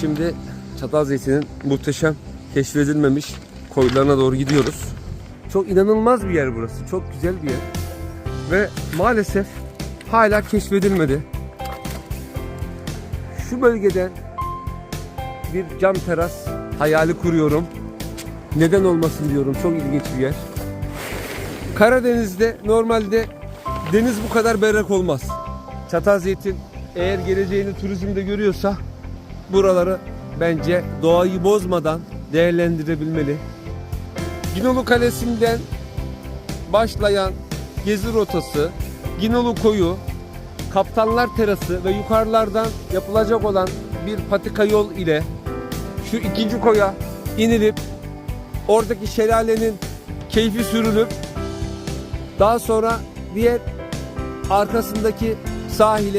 Şimdi Çatalzeytin'in muhteşem keşfedilmemiş koylarına doğru gidiyoruz. Çok inanılmaz bir yer burası. Çok güzel bir yer. Ve maalesef hala keşfedilmedi. Şu bölgeden bir cam teras hayali kuruyorum. Neden olmasın diyorum. Çok ilginç bir yer. Karadeniz'de normalde deniz bu kadar berrak olmaz. Çatalzeytin eğer geleceğini turizmde görüyorsa buraları bence doğayı bozmadan değerlendirebilmeli. Ginolu Kalesi'nden başlayan gezi rotası, Ginolu Koyu, Kaptanlar Terası ve yukarılardan yapılacak olan bir patika yol ile şu ikinci koya inilip oradaki şelalenin keyfi sürülüp daha sonra diğer arkasındaki sahile